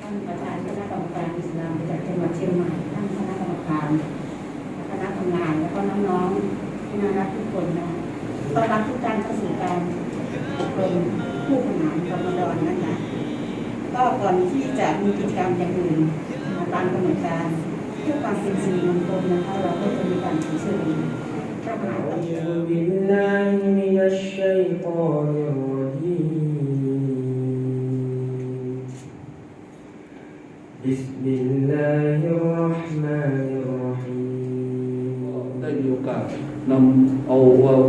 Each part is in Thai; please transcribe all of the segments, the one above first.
ท่านประธานคณะกรรมการอิสลามจากจังหวัดเชียงใหม่ท่านคณะกรรมการคณะทำงานแล้วก็น้องๆที่น่ารักทุกคนนะต้อนรับทุกท่านเข้าสู่การอบรมผู้บริหารกรรมดอนนะคะก็ก่อนที่จะมีกิจกรรมอย่างอื่นตามกำหนดการเพื่อความเป็นสิริมงคลนะคะเราก็จะมีการเชิญพระมหากษัตริย์ بسم الله الرحمن الرحيم ได้มีโอกาสนำเอา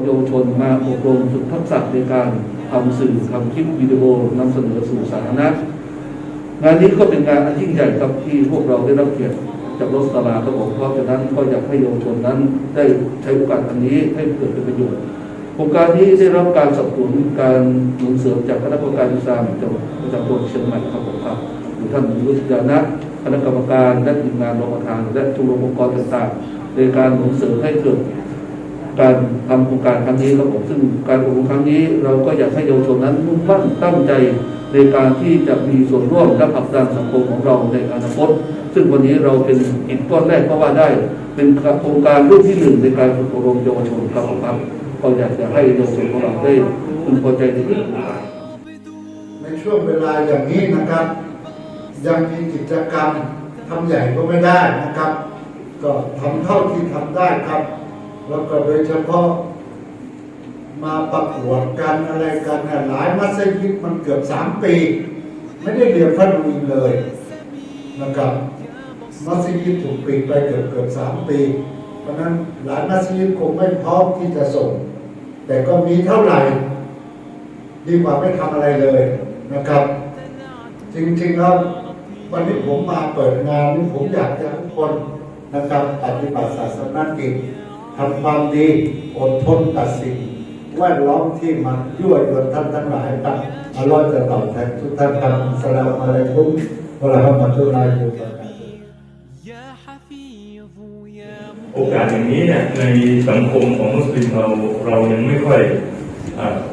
เยาวชนมาอบรมฝึกทักษะในการทำสื่อทำคลิปวิดีโอนำเสนอสู่สาธารณะงานนี้ก็เป็นงานอันยิ่งใหญ่ครับที่พวกเราได้รับเกียรติจากรถสลาครับผมเพราะฉะนั้นก็อยากให้เยาวชนนั้นได้ใช้โอกาสอันนี้ให้เกิดเป็นประโยชน์โครงการนี้ได้รับการสนับสนุนการหนุนเสริมจากคณะกรรมการอิสลามจังหวัดประจำจังหวัดเชียงใหม่ครับผมครับหรือ ท่านวิทยานะคณะกรรมการและทีมงานรองประธานและทุกองค์กรต่างๆในการหนุนเสริมให้เกิดการทำโครงการครั้งนี้ครับผมซึ่งการอบรมครั้งนี้ เราก็อยากให้เยาวชนนั้นมุ่งมั่นตั้งใจในการที่จะมีส่วนร่วมและผลักดันสังคมของเราในอนาคต ซึ่งวันนี้เราเป็นอีกก้อนแรกก็ว่าได้ เป็นโครงการรุ่นที่หนึ่งในการอบรมเยาวชนครับผมครับก็อยากจะให้เยาวชนของเราได้พึงพอใจในเรื่องนี้ในช่วงเวลาอย่างนี้นะครับ ยังมีกิจกรรมทำใหญ่ก็ไม่ได้นะครับ ก็ทำเท่าที่ทำได้ครับ แล้วก็โดยเฉพาะมาประกวดกันอะไรกันเนี่ยหลายมัสยิดมันเกือบสามปี ไม่ได้เรียนพระดูอินเลยนะครับมัสยิดถูกปิดไปเกือบเกือบสามปี เพราะฉะนั้นหลายมัสยิดคงไม่พร้อมที่จะส่ง แต่ก็มีเท่าไหร่ ดีกว่าไม่ทำอะไรเลยนะครับ จริงๆแล้ว วันนี้ผมมาเปิดงานนี้ผมอยากจะทุกคนนะครับปฏิบัติศาสนกิจทำความดีอดทนกับสิ่งแวดล้อมที่มันยั่วยวนท่านทั้งหลายครับอัลลอฮ์จะตอบแทนทุกท่านครับสลามอะไรทุกเมวลาฮ์มัตุลลาฮิวะบะโอกาสอย่างนี้เนี่ยในสังคมของมุสลิมเราเรายังไม่ค่อย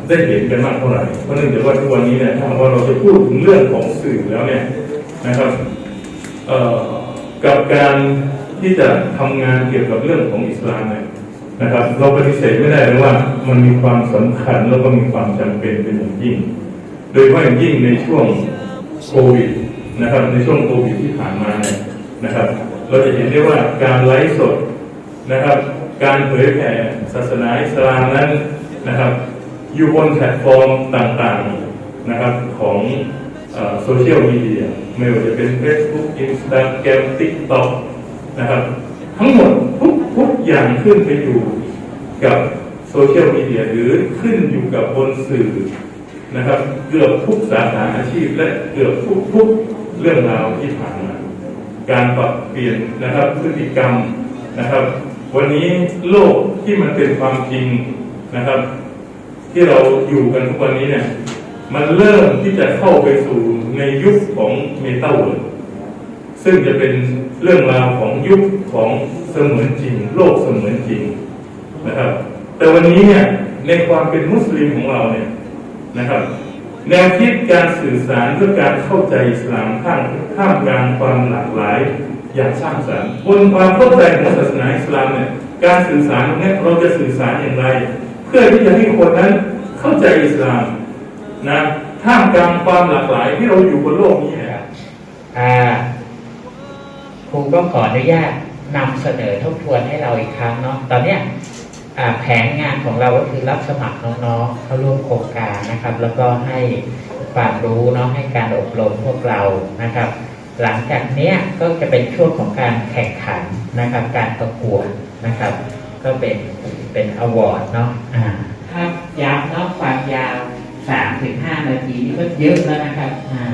ได้เห็นกันมากเท่าไหร่เพราะเนื่องจากว่าทุกวันนี้เนี่ยถ้าว่าเราจะพูดถึงเรื่องของสื่อแล้วเนี่ย นะครับกับการที่จะทำงานเกี่ยวกับเรื่องของอิสลามเนี่ยนะครับ เราปฏิเสธไม่ได้เลยว่ามันมีความสำคัญแล้วก็มีความจำเป็นเป็นอย่างยิ่ง โดยเฉพาะอย่างยิ่งในช่วงโควิดนะครับ ในช่วงโควิดที่ผ่านมาเนี่ยนะครับ เราจะเห็นได้ว่าการไลฟ์สดนะครับ การเผยแผ่ศาสนาอิสลามนั้นนะครับ อยู่บนแพลตฟอร์มต่างๆนะครับของโซเชียลมีเดีย ไม่ว่าจะเป็น Facebook Instagram TikTok นะครับ ทั้งหมดทุกทุกอย่างขึ้นไปอยู่กับโซเชียลมีเดียหรือขึ้นอยู่กับบนสื่อนะครับ เกือบทุกสาขาอาชีพและเกือบทุกทุกเรื่องราวที่ผ่านมาการปรับเปลี่ยนนะครับพฤติกรรมนะครับ วันนี้โลกที่มันเป็นความจริงนะครับ ที่เราอยู่กันทุกวันนี้เนี่ย มันเริ่มที่จะเข้าไปสู่ ในยุคของเมตาเวิร์ดซึ่งจะเป็นเรื่องราวของยุคของเสมือนจริง โลกเสมือนจริงนะครับ แต่วันนี้เนี่ยในความเป็นมุสลิมของเราเนี่ยนะครับ แนวคิดการสื่อสารเพื่อการเข้าใจอิสลามท่ามท่ามกลางความหลากหลายอย่างสร้างสรรค์บนความเข้าใจของศาสนาอิสลามเนี่ยการสื่อสารตรงนี้เราจะสื่อสารอย่างไร เพื่อที่จะให้คนนั้นเข้าใจอิสลามนะ ท่ามกลางความหลากหลายที่เราอยู่บนโลกนี้นะครับอ่าครูก็ขออนุญาตนำเสนอทบทวนให้เราอีกครั้งเนาะตอนเนี้ยอ่าแผนงานของเราก็คือรับสมัครน้องๆเข้าร่วมโครงการนะครับ แล้วก็ให้ความรู้เนาะให้การอบรมพวกเรานะครับ หลังจากเนี้ยก็จะเป็นช่วงของการแข่งขันนะครับ การประกวดนะครับ ก็เป็นเป็นอวอร์ดเนาะอ่าถ้าย้ำเนาะความยาว สามถึงห้านาทีนี่ก็เยอะแล้วนะครับอ่า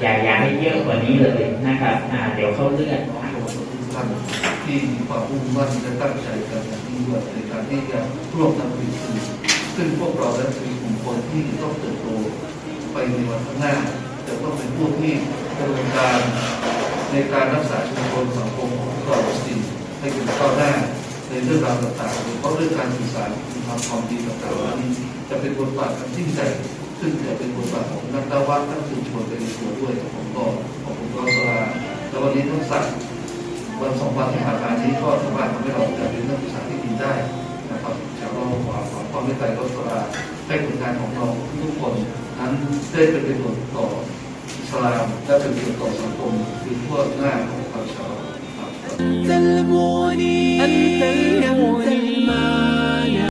อย่าอย่าให้เยอะกว่านี้เลยนะครับอ่าเดี๋ยวเขาเลื่อนขอชมทุกท่านที่มีความมุ่งมั่นและตั้งใจกันอย่างยิ่งยวดในการที่จะร่วมทำสิ่งสื่อซึ่งพวกเรานั้นคือกลุ่มคนที่ต้องเติบโตไปในวันข้างหน้าจะต้องเป็นผู้ที่ดำเนินการในการรักษาชุมชนสังคมของเราสิ่งให้เป็นก้าวหน้าในเรื่องราวต่างๆ โดยเฉพาะเรื่องการสื่อสารคุณธรรมความดีต่างๆเหล่านี้จะเป็นบทบาทอันยิ่งใหญ่ซึ่ง ซึ่งจะเป็นบทบาทของนักดาวัดนักสืบสวนไปในตัวด้วยผมก็ขอบคุณพระสลาแล้ววันนี้ทั้งสักวันสองวันที่ผ่านมานี้ก็สามารถทำให้เราจะเป็นนักศึกษาที่ดีได้นะครับจะรอขอขอความไม่ใจพระสลาให้ผลงานของเราทุกคนนั้นได้เป็นประโยชน์ต่ออิสลามและเป็นประโยชน์ต่อสังคมคือทั่วหน้าของประชาชนครับ أنت المغني أنت المغني now.